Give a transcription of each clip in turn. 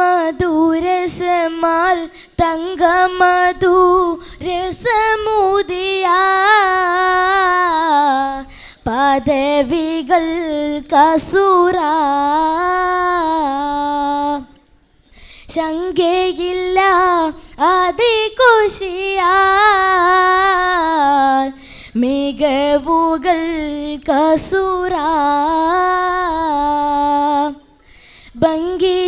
തങ്കമധുരസമാൽ തങ്കമധു രസമുദിയ. പദവികൾ കസുര. ശങ്കയില്ല അതികുശിയാൽ മികവുകൾ കസുര.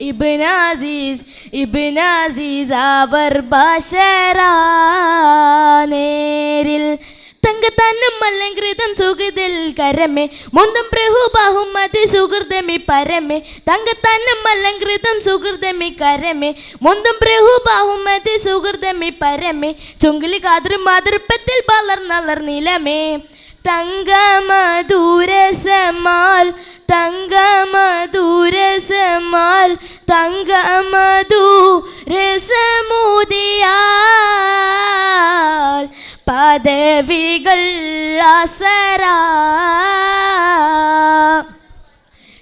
ഇബ്നാസീസ് ഇബ്നാസീസ് അവർ ബാഷറാ നേരിൽ ചുങ്കിലി കാതൃ മാതൃപ്പത്തിൽ വളർന്നളർ നിലമേ. തങ്കമധുരസമാൽ തങ്കമധു രസമുദിയാൽ പദവികൾ അസര.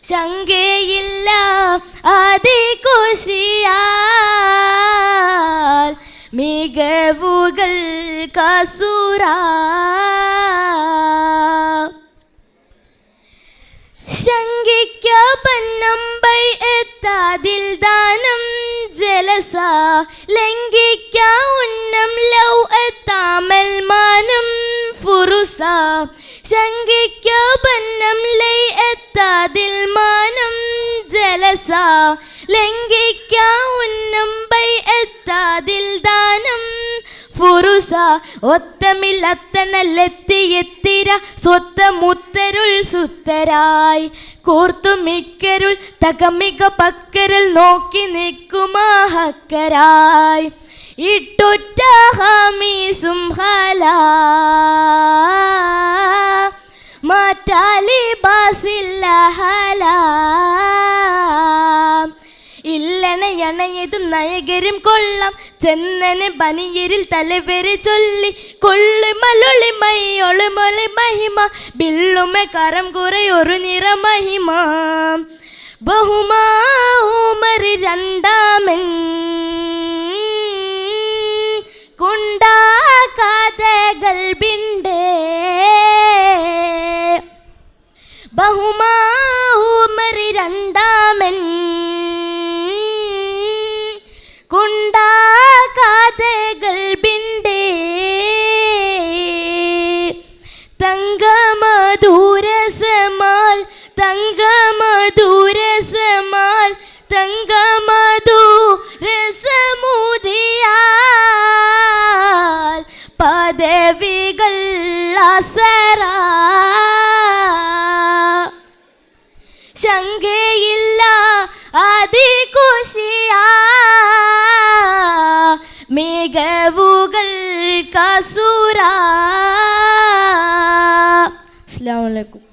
ശങ്കയില്ല അതികുശിയാൽ മികവുകൾ കസുര. ശങ്കിക്കപന്നമ്പൈ എത്താതിൽ ദാനം ജലസ. ലംഘിക്ക ഉന്നം ലൗ എത്താമൽ മാനം ഫുറുസ. ശങ്കിക്കപന്നം ലൈ എത്താതിൽ മാനം ജലസ. ഫുറുസ ഒത്തമില്ലത്തനല്ലെത്തിയെത്തിര സ്വത്തമുത്തരുൾ സുത്തരായി. കൂർത്തുമിക്കരുൾ തകമിക പക്കരൽ നോക്കി നിൽക്കുമാഹക്കരായി ഇട്ടൊറ്റ മാറ്റാലി ബാസില്ല ഇല്ലണയണയതും നയകരും കൊള്ളാം. ചെന്നനെ പനിയരിൽ തലവരെ ചൊല്ലി. കൊള്ളി മൈ ഒളുമൊളി മൊളി മഹിമ. ബില്ലുമെ കരം കുറയൊരു നിറ മഹിമ. ബഹുമാരി രണ്ടാമൻ തങ്കമധുരസമാൽ തങ്കമധുരസമാൽ തങ്കമധു രസമുദിയാൽ പദവികൾ അസര. ശങ്കയില്ല അതികുശിയ മികവുകൾ കസുര. അസ്സാം വലൈക്കും